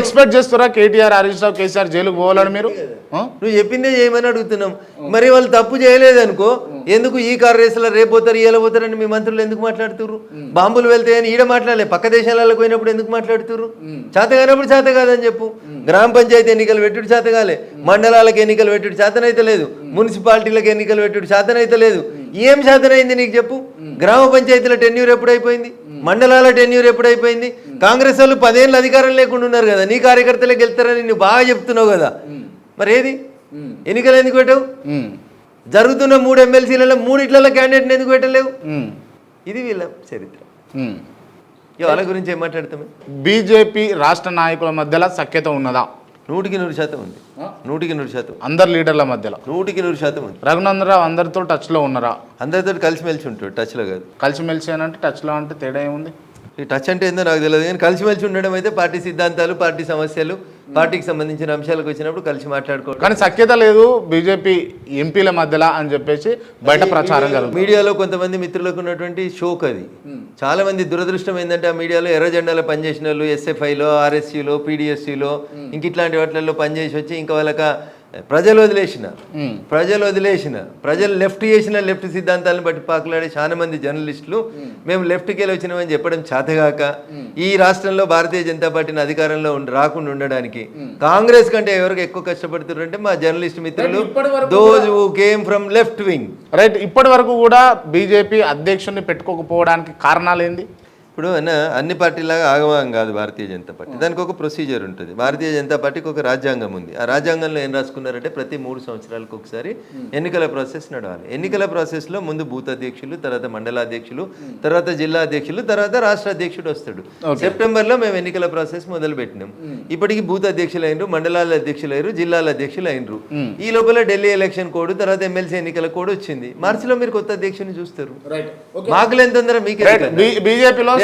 Expect చేస్తారా కేటీఆర్ హరీష్ రావు కేసీఆర్ జైలుకు పోవాలని మీరు? నువ్వు చెప్పిందే చేయమని అడుగుతున్నాం? మరి వాళ్ళు తప్పు చేయలేదనుకో ఎందుకు ఈ కార్ రేసులో రేపు పోతారు ఇయ్యాల పోతారని మీ మంత్రులు ఎందుకు మాట్లాడుతుర్రు? బాంబులు వెళ్తాయని ఈడ మాట్లాడలే పక్క దేశాలకు పోయినప్పుడు ఎందుకు మాట్లాడుతుర్రు? చేత కానప్పుడు చేత కాదని చెప్పు. గ్రామ పంచాయతీ ఎన్నికలు పెట్టుడు చేత కాలే మండలాలకు ఎన్నికలు పెట్టుడు చేతనైతే లేదు మున్సిపాలిటీలకు ఎన్నికలు పెట్టుడు చేతనైతే లేదు. ఏం చేతనైంది నీకు చెప్పు? గ్రామ పంచాయతీల టెన్యూర్ ఎప్పుడైపోయింది మండలాల టెన్యూర్ ఎప్పుడైపోయింది కాంగ్రెస్ వాళ్ళు పదేళ్ళు అధికారం లేకుండా ఉన్నారు కదా నీ కార్యకర్తలే గెలుతారని నువ్వు బాగా చెప్తున్నావు కదా. మరి ఏది? ఎన్నికలు ఎందుకు పెట్టావు. జరుగుతున్న మూడు ఎమ్మెల్సీలలో మూడిట్లలో క్యాండిడేట్ని ఎందుకు పెట్టలేవు. ఇది వీళ్ళ చరిత్ర. వాళ్ళ గురించి ఏం మాట్లాడతామే బీజేపీ రాష్ట్ర నాయకుల మధ్యలో సఖ్యత ఉన్నదా? నూటికి నూరు శాతం ఉంది. నూటికి నూరు శాతం. అందరు లీడర్ల మధ్యలో. నూటికి నూరు శాతం ఉంది రఘునందరావు అందరితో టచ్లో ఉన్నారా? అందరితో కలిసిమెలిసి ఉంటాడు టచ్లో కాదు. కలిసిమెలిసి అని అంటే టచ్లో అంటే తేడా ఏముంది? ఈ టచ్ అంటే ఏందో నాకు తెలియదు కానీ కలిసిమెలిసి ఉండడం అయితే పార్టీ సిద్ధాంతాలు పార్టీ సమస్యలు పార్టీకి సంబంధించిన అంశాలకు వచ్చినప్పుడు కలిసి మాట్లాడుకోవడం. కానీ సఖ్యత లేదు బీజేపీ ఎంపీల మధ్యలో అని చెప్పేసి బయట ప్రచారం జరుగుతుంది. మీడియాలో కొంతమంది మిత్రులకు ఉన్నటువంటి షోక్ అది. చాలా మంది దురదృష్టం ఏంటంటే ఆ మీడియాలో ఎర్ర జెండాలో పనిచేసిన వాళ్ళు ఎస్ఎఫ్ఐలో ఆర్ఎస్సీలో పీడిఎస్సీలో ఇంక ఇట్లాంటి వాటిల్లో పనిచేసి వచ్చి ఇంకా వాళ్ళక ప్రజలు వదిలేసిన. ప్రజలు వదిలేసిన ప్రజలు లెఫ్ట్ చేసిన లెఫ్ట్ సిద్ధాంతాలను బట్టి పాకులాడే చాలా మంది జర్నలిస్టులు మేము. లెఫ్ట్కి వెళ్ళి వచ్చినామని చెప్పడం చేతగాక ఈ రాష్ట్రంలో భారతీయ జనతా పార్టీని అధికారంలో ఉండ- రాకుండా ఉండడానికి కాంగ్రెస్ కంటే ఎవరికి ఎక్కువ కష్టపడుతున్నారు అంటే మా జర్నలిస్ట్ మిత్రులు those who came from left wing right ఇప్పటి వరకు కూడా బీజేపీ అధ్యక్షుడిని పెట్టుకోకపోవడానికి కారణాలు ఏంది? ఇప్పుడు అన్న అన్ని పార్టీలాగా ఆగమనం కాదు భారతీయ జనతా పార్టీ. దానికి ఒక ప్రొసీజర్ ఉంటుంది. భారతీయ జనతా పార్టీకి ఒక రాజ్యాంగం ఉంది. ఆ రాజ్యాంగంలో ఏం రాసుకున్నారంటే ప్రతి మూడు సంవత్సరాలకు ఒకసారి ఎన్నికల ప్రాసెస్ నడవాలి. ఎన్నికల ప్రాసెస్లో ముందు బూత్ అధ్యక్షులు తర్వాత మండల అధ్యక్షులు తర్వాత జిల్లా అధ్యక్షులు తర్వాత రాష్ట్ర అధ్యక్షుడు వస్తాడు. సెప్టెంబర్లో మేము ఎన్నికల ప్రాసెస్ మొదలు పెట్టినాం ఇప్పటికి బూత్ అధ్యక్షులు అయినరు మండలాల అధ్యక్షులు అయ్యారు జిల్లాల అధ్యక్షులు అయినరు. ఈ లోపల ఢిల్లీ ఎలక్షన్ కోడ్ తర్వాత ఎమ్మెల్సీ ఎన్నికల కోడ్ వచ్చింది. మార్చిలో మీరు కొత్త అధ్యక్షుని చూస్తారు. మాకు ఎంత తొందర మీకు బీజేపీలో.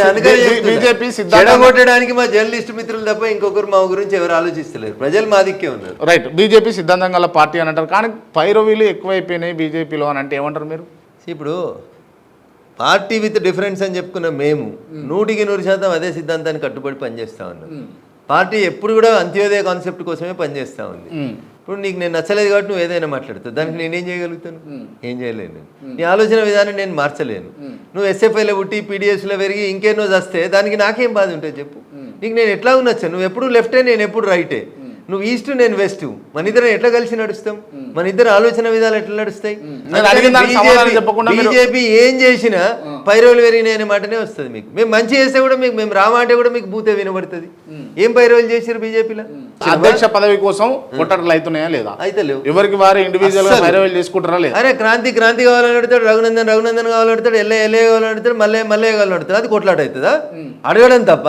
బీజేపీ సిద్ధాంతం చెడగొట్టడానికి మా జర్నలిస్ట్ మిత్రులు తప్ప ఇంకొకరు మా గురించి ఎవరు ఆలోచిస్తలేరు. ప్రజలు మా దిక్కే ఉన్నారు. రైట్. బీజేపీ సిద్ధాంతం గల పార్టీ అని అంటారు. కానీ పైరవీలు ఎక్కువైపోయినాయి బీజేపీలో అని అంటే ఏమంటారు మీరు? ఇప్పుడు పార్టీ విత్ డిఫరెన్స్ అని చెప్పుకున్న మేము నూటికి నూరు శాతం అదే సిద్ధాంతానికి కట్టుబడి పనిచేస్తా ఉన్నాం. పార్టీ ఎప్పుడు కూడా అంత్యోదయ కాన్సెప్ట్ కోసమే పనిచేస్తా ఉంది. ఇప్పుడు నీకు నేను నచ్చలేదు కాబట్టి నువ్వు ఏదైనా మాట్లాడుతావు. దానికి నేనేం చేయగలుగుతాను? ఏం చేయలేను నేను. నీ ఆలోచన విధానం నేను మార్చలేను. నువ్వు ఎస్ఎఫ్ఐలో పుట్టి పీడిఎస్లో పెరిగి ఇంకేనో వస్తే దానికి నాకేం బాధ ఉంటుంది చెప్పు. నీకు నేను ఎట్లా నచ్చను. నువ్వు ఎప్పుడు లెఫ్టే నేను ఎప్పుడు రైటే. నువ్వు ఈస్ట్ నేను వెస్ట్. మన ఇద్దరం ఎట్లా కలిసి నడుస్తాం? మన ఇద్దరు ఆలోచన విధాలు ఎట్లా నడుస్తాయి? బీజేపీ ఏం చేసినా పైరవులు పెరిగినాయి అనే మాటనే వస్తుంది మీకు. మేము మంచి చేస్తే కూడా మీకు మేము రామా అంటే కూడా మీకు భూతే వినబడుతుంది. ఏం పైరవులు చేసారు బీజేపీలో? అధ్యక్ష పదవి కోసం కొట్టడలు అవుతున్నాయా లేదా? అయితే లేవు. ఎవరికి వారు ఇండివిజువల్గా. పైరవీలు చేసుకుంటారా లేదా? అరే క్రాంతి క్రాంతి కావాలని అడుగుతాడు రఘునందన్ రఘునందన్ కావాలని అడుగుతాడు ఎల్లే ఎల్లే కావాలని అడుగుతాడు మళ్ళీ మళ్ళీ కావాలని అడుగుతాడు. అది కొట్లాట అవుతుందా? అడగడం తప్ప?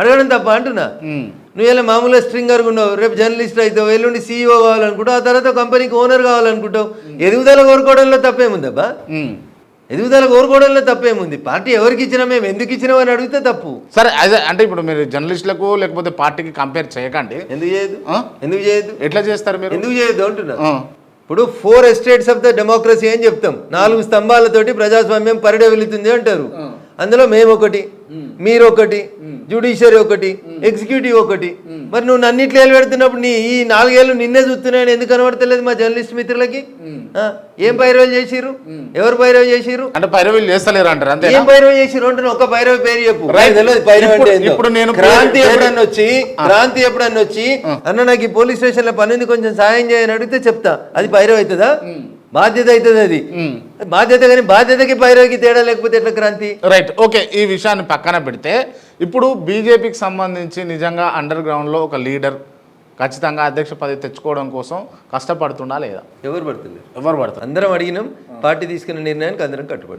అడగడం తప్ప అంటున్నా. నువ్వు ఇలా మామూలుగా స్ట్రింగర్ ఉన్నావు రేపు జర్నలిస్ట్ అవుతావు ఎల్లుండి సీఈఓ కావాలనుకుంటావు ఆ తర్వాత కంపెనీకి ఓనర్ కావాలనుకుంటావు. ఎదుగుదల కోరుకోవడంలో తప్పేముందబ్బా. ఎదుగుదల కోరుకోవడంలో తప్పేముంది? పార్టీ ఎవరికి ఇచ్చినా మేము ఎందుకు ఇచ్చినాం అని అడిగితే తప్పు. సరే అదే అంటే ఇప్పుడు మీరు జర్నలిస్టులకు లేకపోతే పార్టీకి కంపేర్ చేయకండి. ఎందుకు చేయదు? ఎందుకు చేయదు ఎట్లా చేస్తారు మీరు? ఎందుకు చేయదు అంటున్నా. ఇప్పుడు four estates of the democracy అని చెప్తాం. నాలుగు స్తంభాలతోటి ప్రజాస్వామ్యం పరిడవిల్లుతుంది అంటారు. అందులో మేము ఒకటి మీరు ఒకటి జ్యుడిషియరీ ఒకటి ఎగ్జిక్యూటివ్ ఒకటి. మరి నువ్వు నన్నిట్లో ఏళ్ళు పెడుతున్నప్పుడు నీ ఈ నాలుగేళ్ళు నిన్నే చూస్తున్నాయని ఎందుకు కనబడతలేదు మా జర్నలిస్ట్ మిత్రులకి? ఏం పైరవి చేసిర్రు? ఎవరు పైరవి చేసిర్రు? అంటే పైరవీలు చేస్తలేరు అంటారు అంతే ఏం పైరవి చేసిర్రు? అంటున్నా ఒక పైరవి పేరు చెప్పు. ఇప్పుడు- అంటే నేను క్రాంతి ఎప్పుడన్నా వచ్చి క్రాంతి ఎప్పుడన్నా వచ్చి అన్న నాకు ఈ పోలీస్ స్టేషన్లో పని ఉంది కొంచెం సాయం చేయని అడిగితే చెప్తా. అది పైరవి అవుతుందా? బాధ్యత అవుతుంది అది. బాధ్యత కానీ బాధ్యతకి పైరవికి తేడా లేకపోతే ఎట్లా క్రాంతి? రైట్ ఓకే ఈ విషయాన్ని పక్కన పెడితే ఇప్పుడు బీజేపీకి సంబంధించి నిజంగా అండర్ గ్రౌండ్లో ఒక లీడర్ ఖచ్చితంగా అధ్యక్ష పదవి తెచ్చుకోవడం కోసం కష్టపడుతుండా లేదా? ఎవరు పడుతుంది ఎవరు పడతారు అందరం అడిగినాం పార్టీ తీసుకున్న నిర్ణయానికి అందరం కట్టుబడి